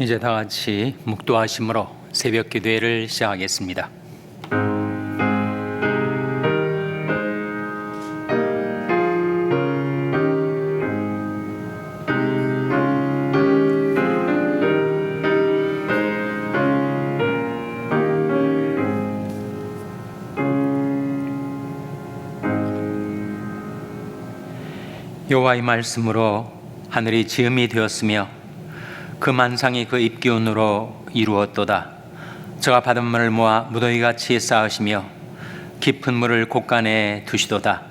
이제 다 같이 묵도하심으로 새벽 기도회를 시작하겠습니다. 여호와의 말씀으로 하늘이 지음이 되었으며 그 만상이 그 입기운으로 이루었도다. 저가 받은 물을 모아 무더기 같이 쌓으시며 깊은 물을 곳간에 두시도다.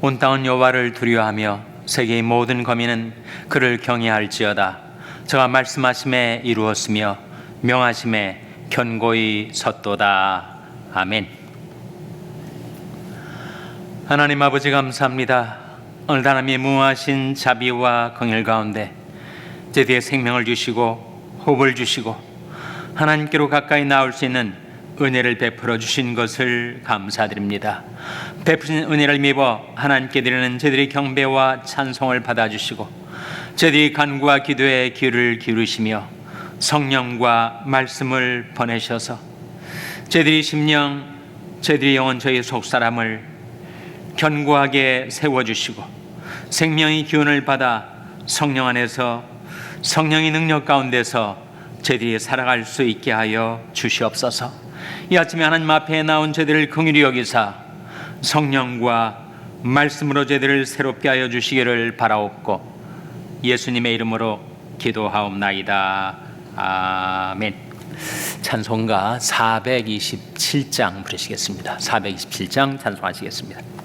온 땅은 여호와를 두려워하며 세계의 모든 거민은 그를 경외할지어다. 저가 말씀하심에 이루었으며 명하심에 견고히 섰도다. 아멘. 하나님 아버지 감사합니다. 오늘 하나님의 무하신 자비와 긍휼 가운데 제디의 생명을 주시고 호흡을 주시고 하나님께로 가까이 나올 수 있는 은혜를 베풀어 주신 것을 감사드립니다. 베푸신 은혜를 입어 하나님께 드리는 저들의 경배와 찬송을 받아주시고 저들이 간구와 기도에 귀를 기울이시며 성령과 말씀을 보내셔서 저들이 심령, 저들이 영혼, 저희 속사람을 견고하게 세워주시고 생명의 기운을 받아 성령 안에서 성령의 능력 가운데서 저들이 살아갈 수 있게 하여 주시옵소서. 이 아침에 하나님 앞에 나온 저들을 긍휼히 여기사 성령과 말씀으로 저들을 새롭게 하여 주시기를 바라옵고 예수님의 이름으로 기도하옵나이다. 아멘. 찬송가 427장 부르시겠습니다. 427장 찬송하시겠습니다.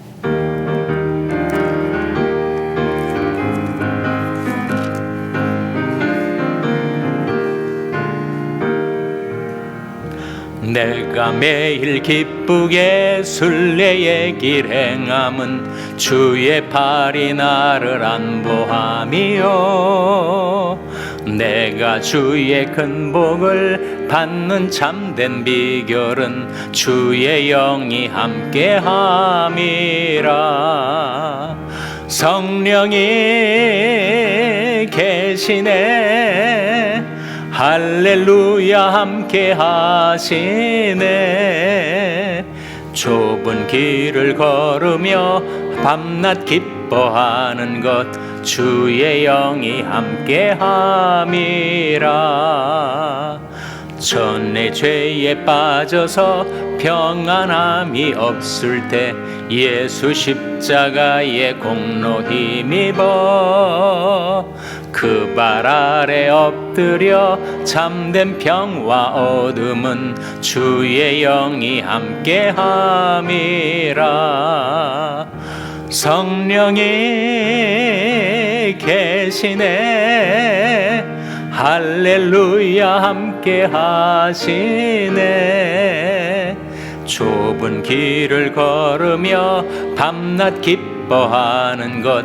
내가 매일 기쁘게 순례의 길 행함은 주의 팔이 나를 안보함이요. 내가 주의 큰 복을 받는 참된 비결은 주의 영이 함께함이라. 성령이 계시네 할렐루야 함께 하시네. 좁은 길을 걸으며 밤낮 기뻐하는 것 주의 영이 함께 함이라. 전내 죄에 빠져서 평안함이 없을 때 예수 십자가의 공로 힘입어 그 발 아래 엎드려 참된 평화 어둠은 주의 영이 함께 함이라. 성령이 계시네. 할렐루야 함께 하시네. 좁은 길을 걸으며 밤낮 기뻐하는 것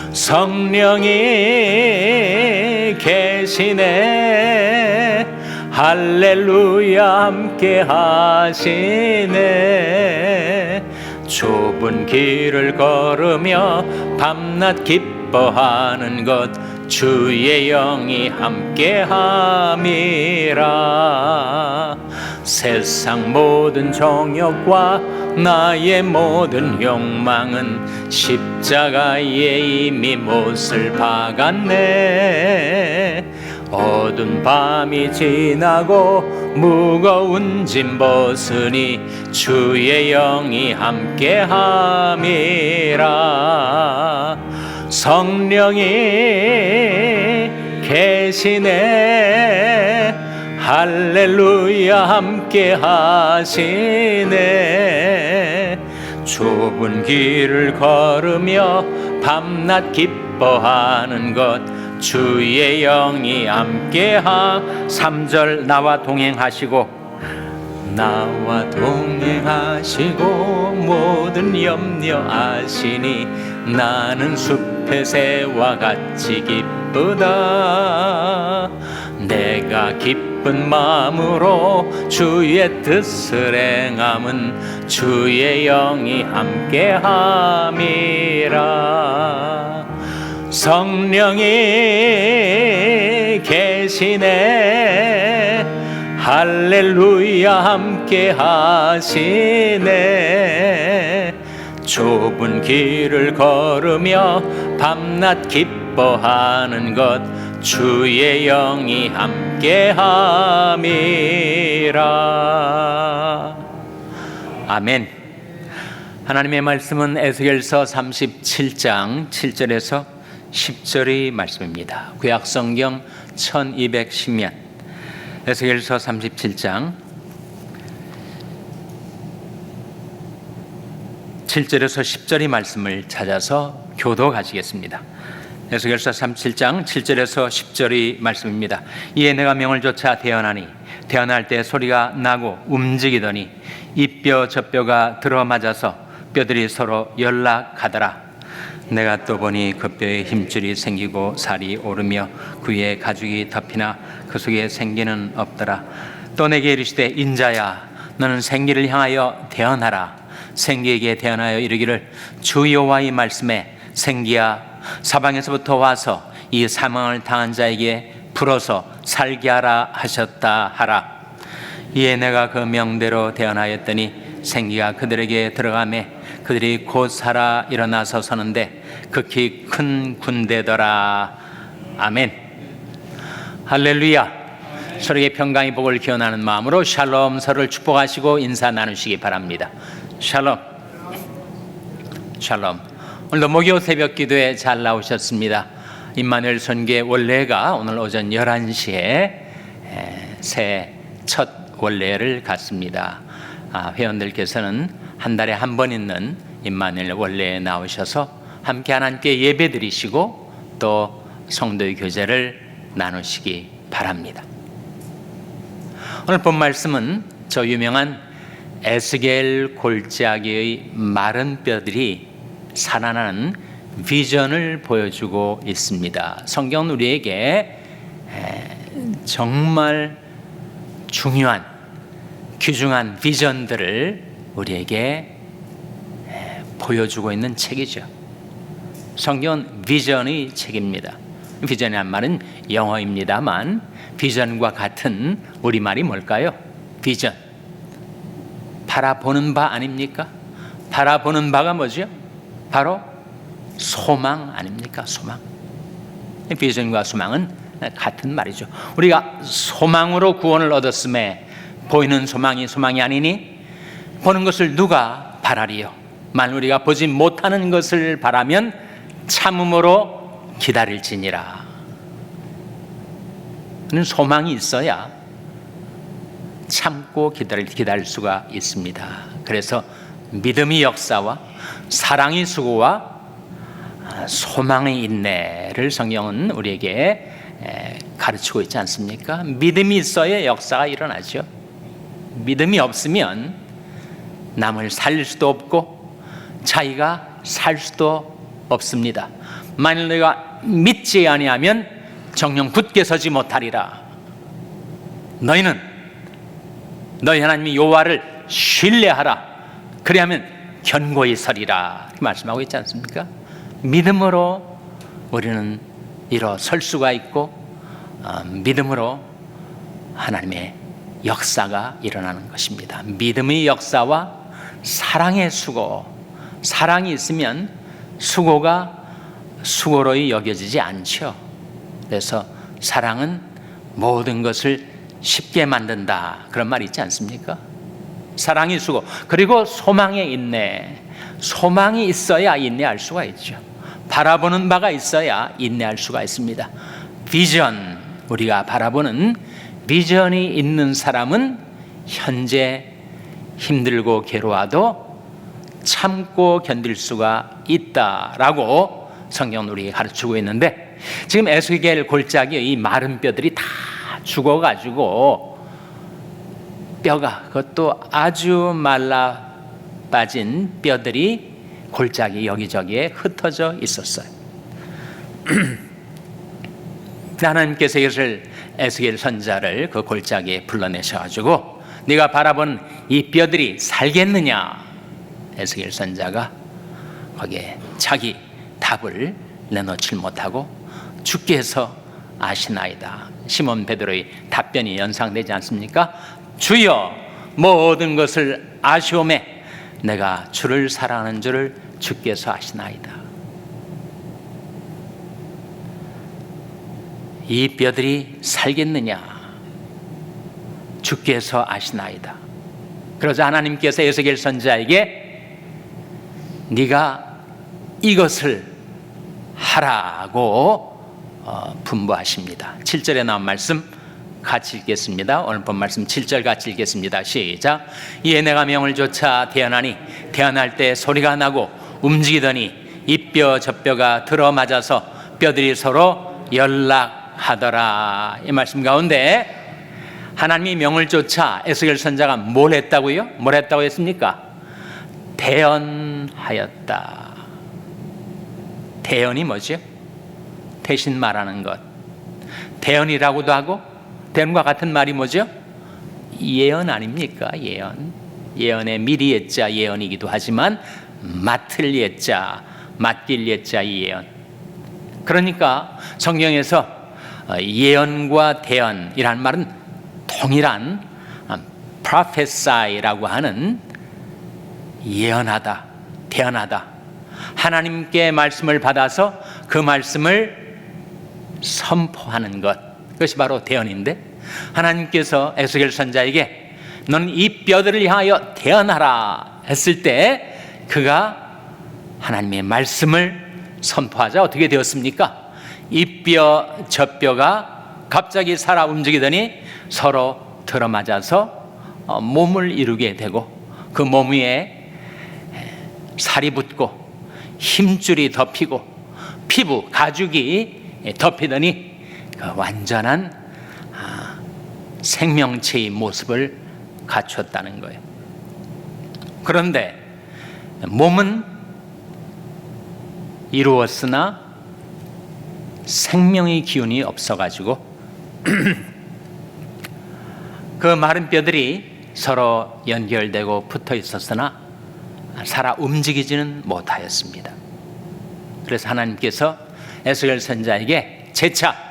성령이 계시네. 할렐루야 함께 하시네. 좁은 길을 걸으며 밤낮 기뻐하는 것 주의 영이 함께 함이라. 세상 모든 정욕과 나의 모든 욕망은 십 자가에 이미 못을 박았네. 어두운 밤이 지나고 무거운 짐 벗으니 주의 영이 함께 함이라. 성령이 계시네. 할렐루야 함께 하시네 좁은 길을 걸으며 밤낮 기뻐하는 것 주의 영이 함께하. 삼절 나와 동행하시고 나와 동행하시고 모든 염려 아시니 나는 숲의 새와 같이 기쁘다. 내가 기 쁜 마음으로 주의 뜻을 행함은 주의 영이 함께함이라. 성령이 계시네. 할렐루야 함께 하시네. 좁은 길을 걸으며 밤낮 기뻐하는 것 주의 영이 함께 함이라 아멘 하나님의 말씀은 에스겔서 37장 7절에서 10절의 말씀입니다. 구약 성경 1210면 에스겔서 37장 7절에서 10절의 말씀을 찾아서 교도 가시겠습니다. 에스겔서 37장 7절에서 10절의 말씀입니다. 이에 내가 명을 조차 태어나니 태어날 때 소리가 나고 움직이더니 이 뼈 저 뼈가 들어맞아서 뼈들이 서로 연락하더라. 내가 또 보니 그 뼈에 힘줄이 생기고 살이 오르며 그 위에 가죽이 덮이나 그 속에 생기는 없더라. 또 내게 이르시되 인자야 너는 생기를 향하여 태어나라. 생기에게 태어나여 이르기를 주 여호와의 말씀에 생기야 사방에서부터 와서 이 사망을 당한 자에게 불어서 살게 하라 하셨다 하라. 이에 내가 그 명대로 태어나였더니 생기가 그들에게 들어가매 그들이 곧 살아 일어나서 서는데 극히 큰 군대더라. 아멘. 할렐루야. 서로에게 평강의 복을 기원하는 마음으로 샬롬 서로를 축복하시고 인사 나누시기 바랍니다. 샬롬. 샬롬. 오늘도 목요 새벽 기도에 잘 나오셨습니다. 임마누엘 선교의 원래가 오늘 오전 11시에 새 첫 원래를 갖습니다. 아, 회원들께서는 한 달에 한 번 있는 임마누엘 원래에 나오셔서 함께 하나님께 예배 드리시고 또 성도의 교제를 나누시기 바랍니다. 오늘 본 말씀은 저 유명한 에스겔 골짜기의 마른 뼈들이 살아나는 비전을 보여주고 있습니다. 성경은 우리에게 정말 중요한 귀중한 비전들을 우리에게 보여주고 있는 책이죠. 성경은 비전의 책입니다. 비전이란 말은 영어입니다만 비전과 같은 우리말이 뭘까요? 비전. 바라보는 바 아닙니까? 바라보는 바가 뭐죠? 바로 소망 아닙니까? 소망. 비전과 소망은 같은 말이죠. 우리가 소망으로 구원을 얻었음에 보이는 소망이 소망이 아니니 보는 것을 누가 바라리요? 만 우리가 보지 못하는 것을 바라면 참음으로 기다릴지니라. 소망이 있어야 참고 기다릴, 기다릴 수가 있습니다. 그래서 믿음의 역사와 사랑의 수고와 소망의 인내를 성경은 우리에게 가르치고 있지 않습니까? 믿음이 있어야 역사가 일어나죠. 믿음이 없으면 남을 살릴 수도 없고 자기가 살 수도 없습니다. 만일 너희가 믿지 아니하면 정령 굳게 서지 못하리라. 너희는 너희 하나님의 여호와를 신뢰하라. 그리하면 견고히 서리라. 말씀하고 있지 않습니까? 믿음으로 우리는 일어설 수가 있고 어, 믿음으로 하나님의 역사가 일어나는 것입니다. 믿음의 역사와 사랑의 수고, 사랑이 있으면 수고가 수고로 여겨지지 않죠. 그래서 사랑은 모든 것을 쉽게 만든다. 그런 말 있지 않습니까? 사랑이 수고, 그리고 소망에 인내. 소망이 있어야 인내할 수가 있죠. 바라보는 바가 있어야 인내할 수가 있습니다. 비전, 우리가 바라보는 비전이 있는 사람은 현재 힘들고 괴로워도 참고 견딜 수가 있다라고 성경은 우리에게 가르치고 있는데 지금 에스겔 골짜기 이 마른 뼈들이 다 죽어가지고 뼈가 그것도 아주 말라 빠진 뼈들이 골짜기 여기저기에 흩어져 있었어요. 하나님께서 이것을 에스겔 선자를 그 골짜기에 불러내셔 가지고 네가 바라본 이 뼈들이 살겠느냐? 에스겔 선자가 거기에 자기 답을 내놓질 못하고 주께서 아시나이다. 시몬 베드로의 답변이 연상되지 않습니까? 주여 모든 것을 아시오매 내가 주를 사랑하는 줄을 주께서 아시나이다. 이 뼈들이 살겠느냐? 주께서 아시나이다. 그러자 하나님께서 에스겔 선자에게 네가 이것을 하라고 어, 분부하십니다. 7절에 나온 말씀 같이 읽겠습니다. 오늘 본 말씀 7절 같이 읽겠습니다. 시작. 이에 내가 명을 조차 태어나니 태어날 때 소리가 나고 움직이더니 이뼈 저 뼈가 들어맞아서 뼈들이 서로 연락하더라. 이 말씀 가운데 하나님이 명을 쫓아 에스겔 선자가 뭘 했다고요? 뭘 했다고 했습니까? 대언하였다. 대언이 뭐죠? 대신 말하는 것. 대언이라고도 하고 대언과 같은 말이 뭐죠? 예언 아닙니까? 예언. 예언의 미리 예자 예언이기도 하지만 맡을 예자, 맡길 예자 예언. 그러니까 성경에서 어, 예언과 대언이란 말은 동일한 어, prophesy,라고 하는 예언하다, 대언하다. 하나님께 말씀을 받아서 그 말씀을 선포하는 것. 그것이 바로 대언인데 하나님께서 에스겔 선자에게 너는 이 뼈들을 향하여 대언하라 했을 때 그가 하나님의 말씀을 선포하자 어떻게 되었습니까? 이 뼈 저 뼈가 갑자기 살아 움직이더니 서로 들어맞아서 어, 몸을 이루게 되고 그 몸 위에 살이 붙고 힘줄이 덮이고 피부 가죽이 덮이더니 그 완전한 아, 생명체의 모습을 갖췄다는 거예요. 그런데 몸은 이루었으나 생명의 기운이 없어가지고 그 마른 뼈들이 서로 연결되고 붙어 있었으나 살아 움직이지는 못하였습니다. 그래서 하나님께서 에스겔 선자에게 재차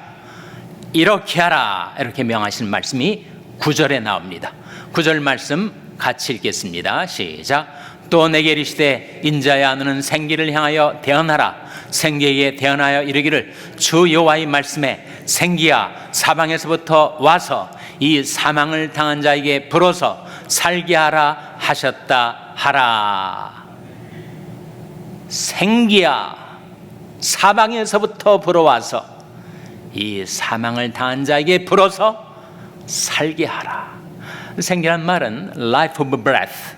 이렇게 하라 이렇게 명하신 말씀이 구절에 나옵니다. 구절 말씀 같이 읽겠습니다. 시작. 또 내게 이르시되 인자야 너는 생기를 향하여 대언하라 생기에 대언하여 이르기를 주 여호와의 말씀에 생기야 사방에서부터 와서 이 사망을 당한 자에게 불어서 살게 하라 하셨다 하라 생기야 사방에서부터 불어와서 이 사망을 당한 자에게 불어서 살게 하라. 생기란 말은 life of breath.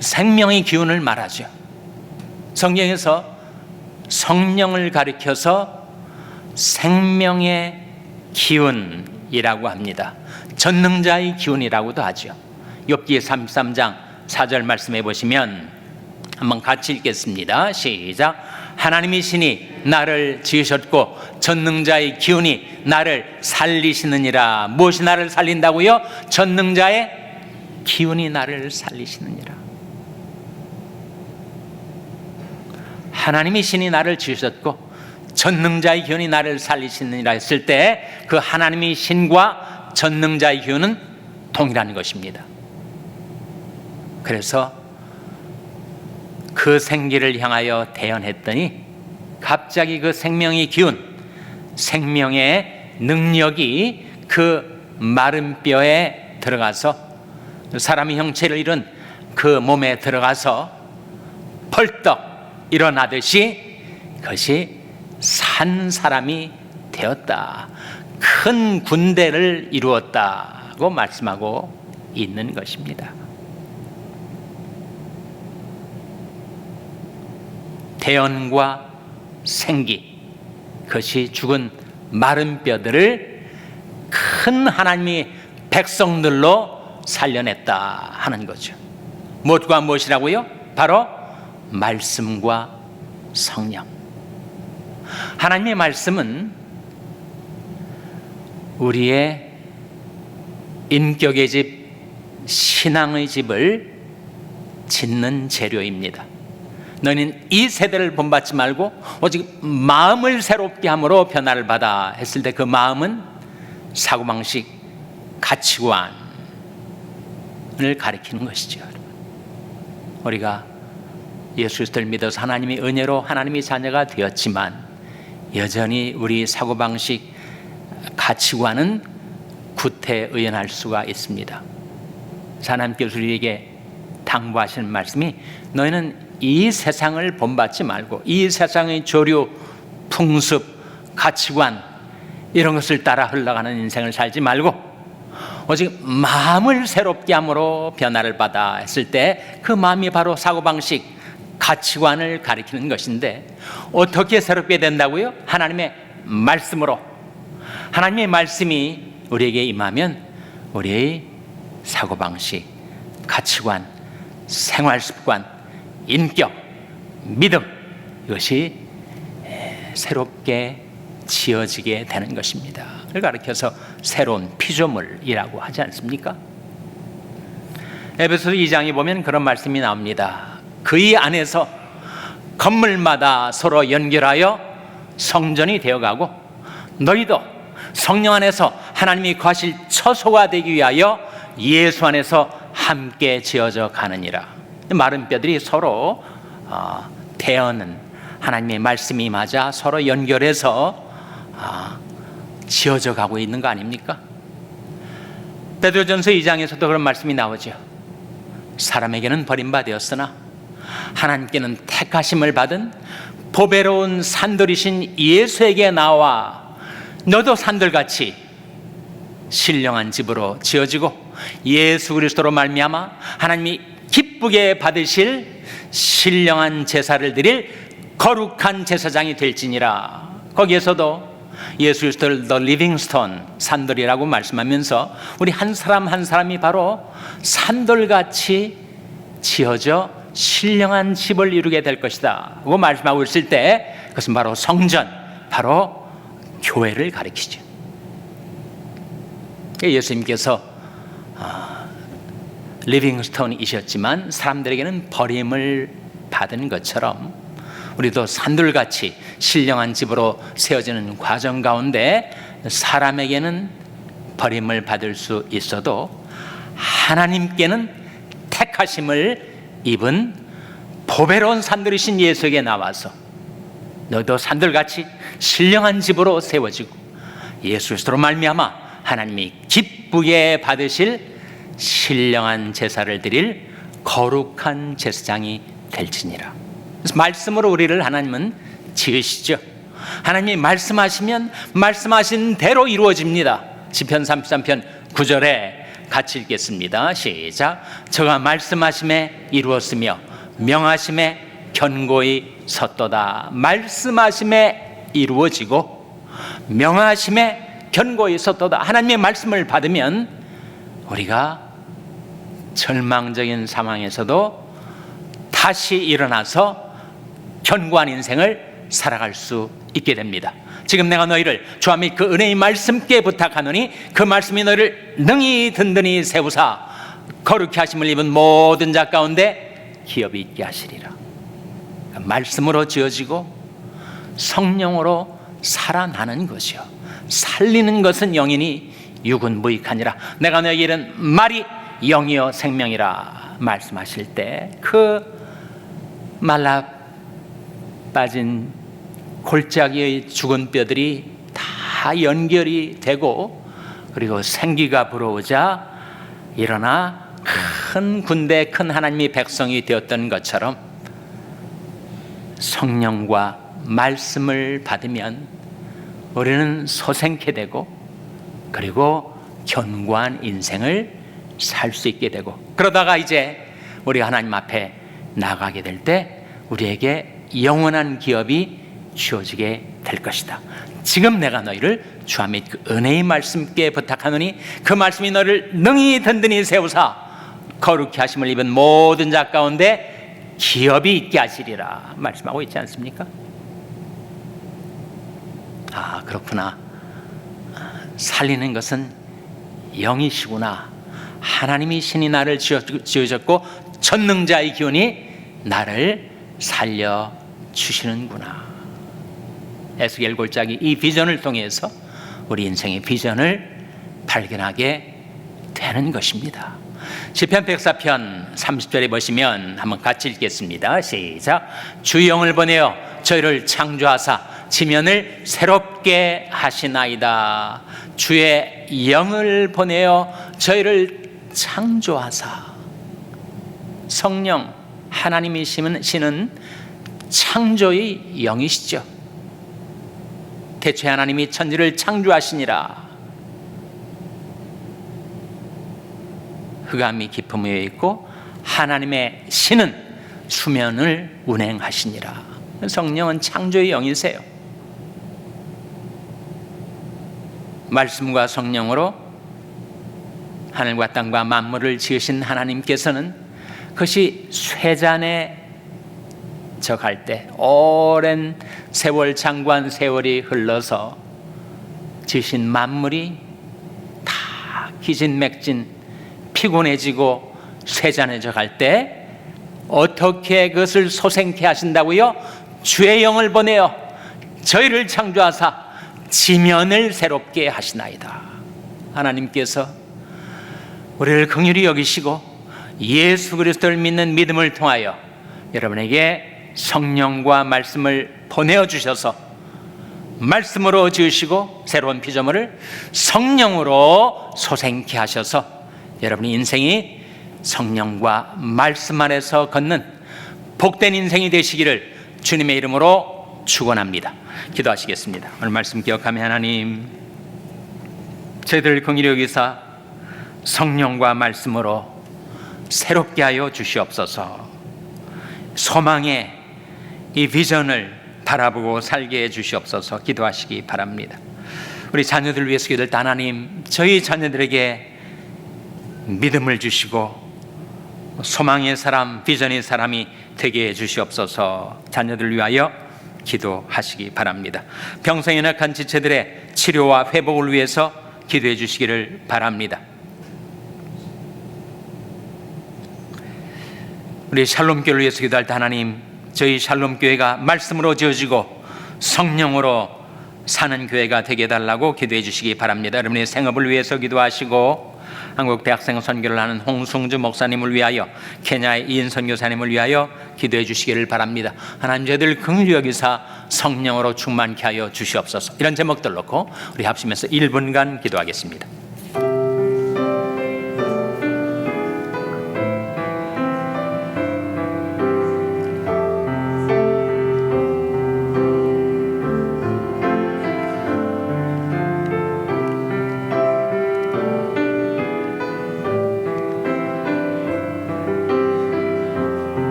생명의 기운을 말하죠. 성경에서 성령을 가리켜서 생명의 기운이라고 합니다. 전능자의 기운이라고도 하죠. 욥기 33장 4절 말씀해 보시면 한번 같이 읽겠습니다. 시작. 하나님이시니 나를 지으셨고 전능자의 기운이 나를 살리시느니라. 무엇이 나를 살린다고요? 전능자의 기운이 나를 살리시느니라. 하나님이 신이 나를 지으셨고 전능자의 기운이 나를 살리시느니라 했을 때 그 하나님의 신과 전능자의 기운은 동일한 것입니다. 그래서 그 생기를 향하여 대언했더니 갑자기 그 생명의 기운, 생명의 능력이 그 마른 뼈에 들어가서 사람의 형체를 잃은 그 몸에 들어가서 펄떡 일어나듯이 그것이 산 사람이 되었다. 큰 군대를 이루었다고 말씀하고 있는 것입니다. 태연과 생기 그것이 죽은 마른 뼈들을 큰 하나님이 백성들로 살려냈다 하는 거죠. 무엇과 무엇이라고요? 바로 말씀과 성령. 하나님의 말씀은 우리의 인격의 집, 신앙의 집을 짓는 재료입니다. 너희는 이 세대를 본받지 말고 오직 마음을 새롭게 함으로 변화를 받아 했을 때 그 마음은 사고방식, 가치관을 가리키는 것이죠. 우리가 예수 그리스도를 믿어서 하나님의 은혜로 하나님의 자녀가 되었지만 여전히 우리 사고방식, 가치관은 구태의연할 수가 있습니다. 하나님께서 우리에게 당부하시는 말씀이 너희는 이 세상을 본받지 말고 이 세상의 조류, 풍습, 가치관 이런 것을 따라 흘러가는 인생을 살지 말고 오직 마음을 새롭게 함으로 변화를 받아 했을 때 그 마음이 바로 사고방식, 가치관을 가리키는 것인데 어떻게 새롭게 된다고요? 하나님의 말씀으로 하나님의 말씀이 우리에게 임하면 우리의 사고방식, 가치관, 생활 습관, 인격, 믿음 이것이 새롭게 지어지게 되는 것입니다. 그걸 가르쳐서 새로운 피조물이라고 하지 않습니까? 에베소서 2장에 보면 그런 말씀이 나옵니다. 그의 안에서 건물마다 서로 연결하여 성전이 되어가고 너희도 성령 안에서 하나님이 거하실 처소가 되기 위하여 예수 안에서 함께 지어져 가느니라. 마른 뼈들이 서로 어, 대어는 하나님의 말씀이 맞아 서로 연결해서 어, 지어져 가고 있는 거 아닙니까? 베드로전서 2장에서도 그런 말씀이 나오죠. 사람에게는 버림받았으나 하나님께는 택하심을 받은 보배로운 산돌이신 예수에게 나와 너도 산돌같이 신령한 집으로 지어지고 예수 그리스도로 말미암아 하나님이 기쁘게 받으실 신령한 제사를 드릴 거룩한 제사장이 될지니라. 거기에서도 예수 그리스도를 living stone 산돌이라고 말씀하면서 우리 한 사람 한 사람이 바로 산돌같이 지어져 신령한 집을 이루게 될 것이다. 고 말씀하고 있을 때 그것은 바로 성전, 바로 교회를 가리키죠. 예수님께서 리빙스톤이셨지만 사람들에게는 버림을 받은 것처럼 우리도 산돌같이 신령한 집으로 세워지는 과정 가운데 사람에게는 버림을 받을 수 있어도 하나님께는 택하심을 입은 보배로운 산들이신 예수에게 나와서 너도 산들같이 신령한 집으로 세워지고 예수 그리스도로 말미암아 하나님이 기쁘게 받으실 신령한 제사를 드릴 거룩한 제사장이 될지니라. 말씀으로 우리를 하나님은 지으시죠. 하나님이 말씀하시면 말씀하신 대로 이루어집니다. 시편 33편 9절에 같이 읽겠습니다. 시작. 저가 말씀하심에 이루었으며 명하심에 견고히 섰도다. 말씀하심에 이루어지고 명하심에 견고히 섰도다. 하나님의 말씀을 받으면 우리가 절망적인 상황에서도 다시 일어나서 견고한 인생을 살아갈 수 있게 됩니다. 지금 내가 너희를 주와 및 그 은혜의 말씀께 부탁하노니 그 말씀이 너희를 능히 든든히 세우사 거룩히 하심을 입은 모든 자 가운데 기업이 있게 하시리라. 말씀으로 지어지고 성령으로 살아나는 것이요. 살리는 것은 영이니 육은 무익하니라. 내가 이른 말이 영이요 생명이라 말씀하실 때 그 말라 빠진 골짜기의 죽은 뼈들이 다 연결이 되고 그리고 생기가 불어오자 일어나 큰 군대 큰 하나님의 백성이 되었던 것처럼 성령과 말씀을 받으면 우리는 소생케 되고 그리고 견고한 인생을 살 수 있게 되고 그러다가 이제 우리가 하나님 앞에 나가게 될 때 우리에게 영원한 기업이 주어지게 될 것이다. 지금 내가 너희를 주와 및 그 은혜의 말씀께 부탁하노니 그 말씀이 너를 능히 든든히 세우사 거룩히 하심을 입은 모든 자 가운데 기업이 있게 하시리라 말씀하고 있지 않습니까? 아 그렇구나 아, 살리는 것은 영이시구나 하나님이 신이 나를 지으셨고 전능자의 기운이 나를 살려 주시는구나 에스겔 골짜기 이 비전을 통해서 우리 인생의 비전을 발견하게 되는 것입니다. 시편 104편 30절에 보시면 한번 같이 읽겠습니다. 시작. 주 영을 보내어 저희를 창조하사 지면을 새롭게 하시나이다. 주의 영을 보내어 저희를 창조하사 성령 하나님이시는 시는 창조의 영이시죠. 대체 하나님이 천지를 창조하시니라. 흑암이 깊음 위에 있고 하나님의 신은 수면을 운행하시니라. 성령은 창조의 영이세요. 말씀과 성령으로 하늘과 땅과 만물을 지으신 하나님께서는 그것이 쇠잔에 저갈 때 오랜 세월 장관 세월이 흘러서 지신 만물이 다 기진맥진 피곤해지고 쇠잔해져 갈 때 어떻게 그것을 소생케 하신다고요? 주의 영을 보내어 저희를 창조하사 지면을 새롭게 하시나이다. 하나님께서 우리를 긍휼히 여기시고 예수 그리스도를 믿는 믿음을 통하여 여러분에게 성령과 말씀을 보내어 주셔서 말씀으로 지으시고 새로운 피조물을 성령으로 소생케 하셔서 여러분의 인생이 성령과 말씀 안에서 걷는 복된 인생이 되시기를 주님의 이름으로 축원합니다. 기도하시겠습니다. 오늘 말씀 기억하며 하나님 저희들 긍휼히 여기사 성령과 말씀으로 새롭게 하여 주시옵소서. 소망의 이 비전을 바라보고 살게 해 주시옵소서 기도하시기 바랍니다. 우리 자녀들 위해서 기도할 때 하나님 저희 자녀들에게 믿음을 주시고 소망의 사람, 비전의 사람이 되게 해 주시옵소서 자녀들 위하여 기도하시기 바랍니다. 병성에 낙한 지체들의 치료와 회복을 위해서 기도해 주시기를 바랍니다. 우리 샬롬 교회를 위해서 기도할 때 하나님 저희 샬롬 교회가 말씀으로 지어지고 성령으로 사는 교회가 되게 해달라고 기도해 주시기 바랍니다. 여러분의 생업을 위해서 기도하시고 한국 대학생 선교를 하는 홍승주 목사님을 위하여 케냐의 이인 선 교사님을 위하여 기도해 주시기를 바랍니다. 하나님 저희들 긍휼히 여기사 성령으로 충만케 하여 주시옵소서. 이런 제목들 놓고 우리 합심해서 1분간 기도하겠습니다.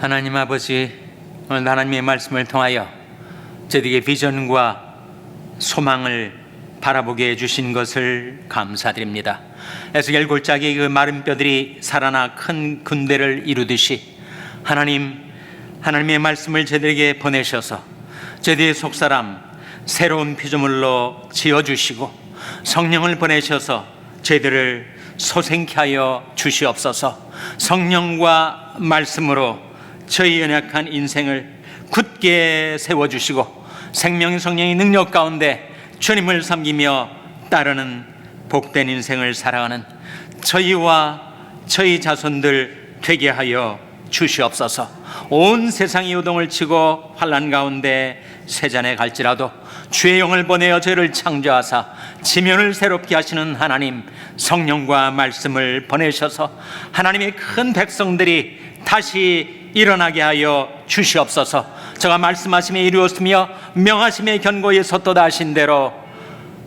하나님 아버지 오늘 하나님의 말씀을 통하여 저에게 비전과 소망을 바라보게 해주신 것을 감사드립니다. 에스겔 골짜기 그 마른 뼈들이 살아나 큰 군대를 이루듯이 하나님 하나님의 말씀을 저들에게 보내셔서 저들의 속사람 새로운 피조물로 지어주시고 성령을 보내셔서 저희들을 소생케 하여 주시옵소서 성령과 말씀으로 저희 연약한 인생을 굳게 세워주시고 생명의 성령의 능력 가운데 주님을 섬기며 따르는 복된 인생을 살아가는 저희와 저희 자손들 되게 하여 주시옵소서. 온 세상이 요동을 치고 환란 가운데 세잔에 갈지라도 주의 영을 보내어 저를 창조하사 지면을 새롭게 하시는 하나님 성령과 말씀을 보내셔서 하나님의 큰 백성들이 다시 일어나게 하여 주시옵소서. 저가 말씀하심에 이루었으며 명하심의 견고에 섰도다 하신 대로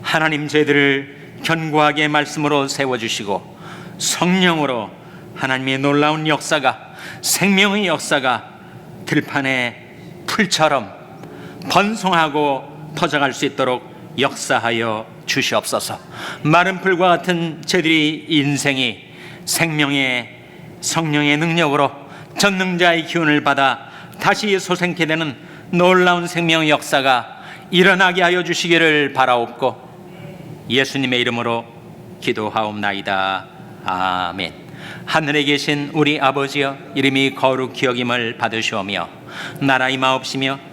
하나님 저희들을 견고하게 말씀으로 세워주시고 성령으로 하나님의 놀라운 역사가 생명의 역사가 들판의 풀처럼 번성하고 퍼져갈 수 있도록 역사하여 주시옵소서. 마른 풀과 같은 저들이 인생이 생명의 성령의 능력으로 전능자의 기운을 받아 다시 소생케 되는 놀라운 생명 역사가 일어나게 하여 주시기를 바라옵고 예수님의 이름으로 기도하옵나이다. 아멘. 하늘에 계신 우리 아버지여 이름이 거룩히 여김을 받으시오며 나라 임하옵시며